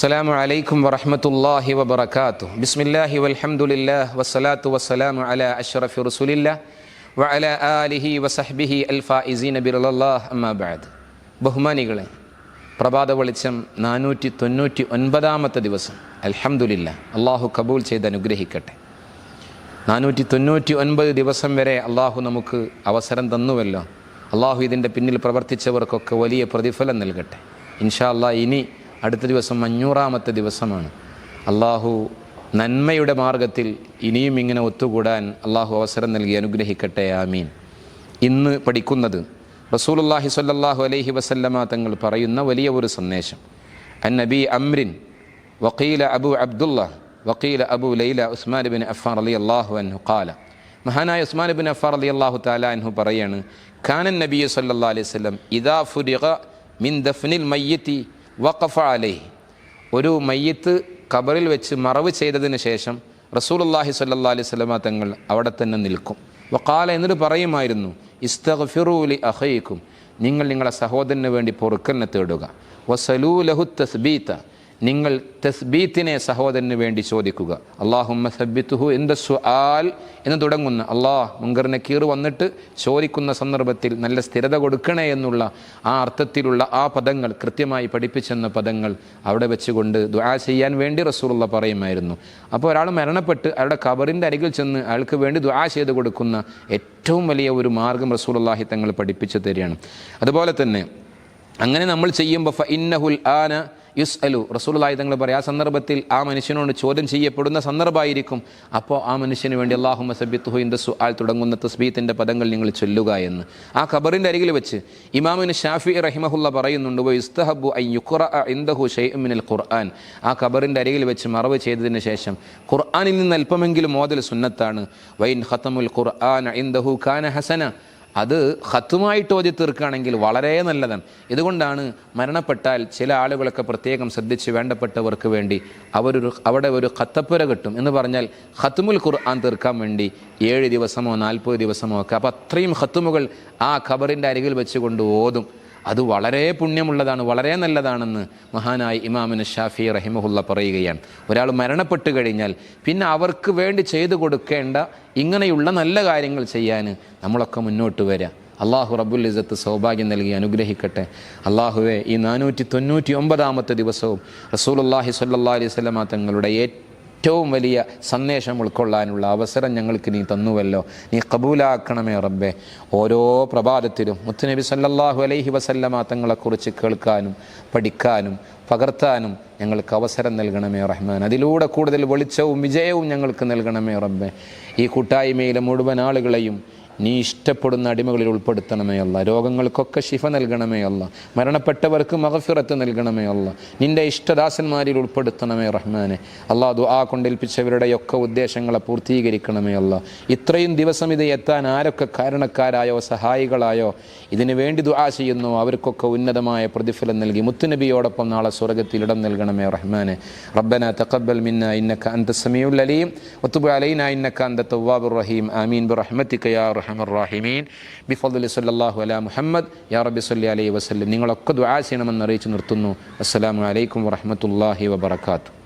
അസ്സലാമു അലൈക്കും വറഹമത്തല്ലാഹി വബർക്കാത്തു ബിസ്മില്ലാഹി വൽഹംദുലില്ലാ വസ്സലാത്തു വസ്സലാമു അല അഷ്റഫി റസുലില്ല വഅല ആലിഹി വസഹ്ബിഹി അൽഫായിസീന ബിറലല്ലാഹ് അമ്മാബാദ് ബഹുമാനികളെ പ്രഭാത വെളിച്ചം നാനൂറ്റി തൊണ്ണൂറ്റി ഒൻപതാമത്തെ ദിവസം. അൽഹംദുലില്ല അള്ളാഹു കബൂൽ ചെയ്ത് അനുഗ്രഹിക്കട്ടെ. നാനൂറ്റി തൊണ്ണൂറ്റി ഒൻപത് ദിവസം വരെ അള്ളാഹു നമുക്ക് അവസരം തന്നുവല്ലോ. അള്ളാഹു ഇതിന്റെ പിന്നിൽ പ്രവർത്തിച്ചവർക്കൊക്കെ വലിയ പ്രതിഫലം നൽകട്ടെ. ഇൻഷാ അല്ലാ ഇനി അടുത്ത ദിവസം അഞ്ഞൂറാമത്തെ ദിവസമാണ്. അള്ളാഹു നന്മയുടെ മാർഗത്തിൽ ഇനിയും ഇങ്ങനെ ഒത്തുകൂടാൻ അള്ളാഹു അവസരം നൽകി അനുഗ്രഹിക്കട്ടെ ആമീൻ. ഇന്ന് പഠിക്കുന്നത് റസൂലുല്ലാഹി സ്വല്ലല്ലാഹു അലൈഹി വസല്ലമ തങ്ങൾ പറയുന്ന വലിയ ഒരു സന്ദേശം. അൻ നബി അമ്രിൻ വക്കീല അബു അബ്ദുള്ള വക്കീല അബു ലൈല ഉസ്മാൻ ബിൻ അഫാർ അലി അള്ളാഹു അൻഹു കാല മഹാനായ ഉസ്മാൻ ബിൻ അഫാർ അലി അള്ളാഹു താല അൻഹു പറയാണ് ഖാനൻ നബി സല്ലാ അലൈഹി സ്വലം ഇദാ ഫുരിഖ മിൻ ദഫ്നിൽ മയ്യത്തി വഖഫ അലൈഹി ഒരു മയ്യത്ത് ഖബറിൽ വെച്ച് മറവ് ചെയ്തതിന് ശേഷം റസൂലുല്ലാഹി സല്ലാ അലൈഹി സ്വലമ തങ്ങൾ അവിടെ തന്നെ നിൽക്കും. വക്കാല എന്നിട്ട് പറയുമായിരുന്നു ഇസ്തഫിറൂലി അഹയിക്കും നിങ്ങൾ നിങ്ങളെ സഹോദരന് വേണ്ടി പൊറുക്കലിനെ തേടുക. വസലൂ ലഹു തസ്ബീത്ത നിങ്ങൾ തസ്ബീത്തിനെ സഹോദരന് വേണ്ടി ചോദിക്കുക. അള്ളാഹുമ്മ സബ്ബിത്തുഹു എന്ത സുആൽ എന്ന് തുടങ്ങുന്ന അള്ളാഹ് മുങ്കറിനെ കീറ് വന്നിട്ട് ചോദിക്കുന്ന സന്ദർഭത്തിൽ നല്ല സ്ഥിരത കൊടുക്കണേ എന്നുള്ള ആ അർത്ഥത്തിലുള്ള ആ പദങ്ങൾ കൃത്യമായി പഠിപ്പിച്ചെന്ന പദങ്ങൾ അവിടെ വെച്ചുകൊണ്ട് ദുആ ചെയ്യാൻ വേണ്ടി റസൂലുള്ള പറയുമായിരുന്നു. അപ്പോൾ ഒരാൾ മരണപ്പെട്ട് അയാളുടെ കബറിന്റെ അരികിൽ ചെന്ന് അയാൾക്ക് വേണ്ടി ദുആ ചെയ്ത് കൊടുക്കുന്ന ഏറ്റവും വലിയ ഒരു മാർഗം റസൂലുള്ളാഹി തങ്ങൾ പഠിപ്പിച്ചു തരികയാണ്. അതുപോലെ തന്നെ അങ്ങനെ നമ്മൾ ചെയ്യുമ്പോൾ ഫ ഇന്നഹുൽ ആന യുസ് അലു റസൂലായി തങ്ങൾ പറയും ആ സന്ദർഭത്തിൽ ആ മനുഷ്യനോട് ചോദ്യം ചെയ്യപ്പെടുന്ന സന്ദർഭമായിരിക്കും. അപ്പോൾ ആ മനുഷ്യന് വേണ്ടി അള്ളാഹു മസബിത്തുഹു ഇന്ദ സുആൽ തുടങ്ങുന്ന തസ്ബീത്തിന്റെ പദങ്ങൾ നിങ്ങൾ ചൊല്ലുക എന്ന്. ആ ഖബറിന്റെ അരികിൽ വെച്ച് ഇമാമിന് ഷാഫി റഹിമഹുല്ല പറയുന്നുണ്ട് ഇസ്തഹബു ഐ യുഖുറ ഇന്ദഹു ഷെയ്മിനൽ ഖുർആൻ. ആ ഖബറിന്റെ അരികിൽ വെച്ച് മറവ് ചെയ്തതിന് ശേഷം ഖുർആാനിൽ നിന്ന് അല്പമെങ്കിലും മോദൽ സുന്നത്താണ്. വൈൻ ഖത്തമുൽ ഖുർആൻ ഇന്ദഹു ഖാന ഹസന. അത് ഹത്തുമായിട്ട് ഓതി തീർക്കുകയാണെങ്കിൽ വളരെ നല്ലതാണ്. ഇതുകൊണ്ടാണ് മരണപ്പെട്ടാൽ ചില ആളുകളൊക്കെ പ്രത്യേകം ശ്രദ്ധിച്ച് വേണ്ടപ്പെട്ടവർക്ക് വേണ്ടി അവരൊരു അവിടെ ഒരു ഖത്തപ്പുര കിട്ടും എന്ന് പറഞ്ഞാൽ ഹത്തുമുൽ ഖുർആൻ തീർക്കാൻ വേണ്ടി ഏഴ് ദിവസമോ നാൽപ്പത് ദിവസമോ ഒക്കെ. അപ്പോൾ അത്രയും ഹത്തുമുകൾ ആ ഖബറിന്റെ അരികിൽ വെച്ചുകൊണ്ട് ഓതും. അത് വളരെ പുണ്യമുള്ളതാണ് വളരെ നല്ലതാണെന്ന് മഹാനായ ഇമാമിന് ഷാഫി റഹിമഹുല്ല പറയുകയാണ്. ഒരാൾ മരണപ്പെട്ടു കഴിഞ്ഞാൽ പിന്നെ അവർക്ക് വേണ്ടി ചെയ്തു കൊടുക്കേണ്ട ഇങ്ങനെയുള്ള നല്ല കാര്യങ്ങൾ ചെയ്യാൻ നമ്മളൊക്കെ മുന്നോട്ട് വരിക അള്ളാഹു റബ്ബുൽ ഇസത്ത് സൗഭാഗ്യം നൽകി അനുഗ്രഹിക്കട്ടെ. അള്ളാഹുവെ ഈ നാനൂറ്റി തൊണ്ണൂറ്റി ഒമ്പതാമത്തെ ദിവസവും റസൂലുല്ലാഹി സല്ലാ അലൈഹി സ്വലമ തങ്ങളുടെ ഏറ്റവും വലിയ സന്ദേശം ഉൾക്കൊള്ളാനുള്ള അവസരം ഞങ്ങൾക്ക് നീ തന്നുവല്ലോ. നീ കബൂലാക്കണമേ റബ്ബെ. ഓരോ പ്രഭാതത്തിലും മുത്തുനബി സല്ലാഹു അലൈഹി വസല്ലമ തങ്ങളെക്കുറിച്ച് കേൾക്കാനും പഠിക്കാനും പകർത്താനും ഞങ്ങൾക്ക് അവസരം നൽകണമേ റഹ്മാൻ. അതിലൂടെ കൂടുതൽ വെളിച്ചവും വിജയവും ഞങ്ങൾക്ക് നൽകണമേ റബ്ബെ. ഈ കൂട്ടായ്മയിലെ മുഴുവൻ ആളുകളെയും നീ ഇഷ്ടപ്പെടുന്ന അടിമകളിൽ ഉൾപ്പെടുത്തണമേ അല്ല രോഗങ്ങൾക്കൊക്കെ ശിഫ നൽകണമേ അല്ല മരണപ്പെട്ടവർക്ക് മഹഫിറത്ത് നൽകണമേ അല്ല നിന്റെ ഇഷ്ടദാസന്മാരിൽ ഉൾപ്പെടുത്തണമേ റഹ്മാനെ. അള്ളാഹ് ദുആ കൊണ്ടേൽപ്പിച്ചവരുടെയൊക്കെ ഉദ്ദേശങ്ങളെ പൂർത്തീകരിക്കണമേ അല്ല ഇത്രയും ദിവസം ഇത് എത്താൻ ആരൊക്കെ കാരണക്കാരായോ സഹായികളായോ ഇതിനു വേണ്ടി ദുആ ചെയ്യുന്നു അവർക്കൊക്കെ ഉന്നതമായ പ്രതിഫലം നൽകി മുത്തുനബിയോടൊപ്പം നാളെ സ്വർഗത്തിൽ ഇടം നൽകണമേ റഹ്മാനെ. റബ്ബന തഖബ്ബൽ മിന്ന ഇന്നക അൻത സമീഉൽ അലീം വതുബ് അലൈന ഇന്നക അൻത തവ്വാബുർ റഹീം. ആമീൻ. ബിറഹ്മതിക യാ അർഹമർ റഹീമീൻ ബിഫദ്ലി സല്ലല്ലാഹു അലാ മുഹമ്മദ്. യാ റബി സല്ലി അലൈഹി വസ്ലം നിങ്ങളൊക്കെ ദുആ ചെയ്യണമെന്ന് അറിയിച്ച് നിർത്തുന്നു. അസ്സലാമു അലൈക്കും വറഹ്മത്തുള്ളാഹി വബറകാതുഹു.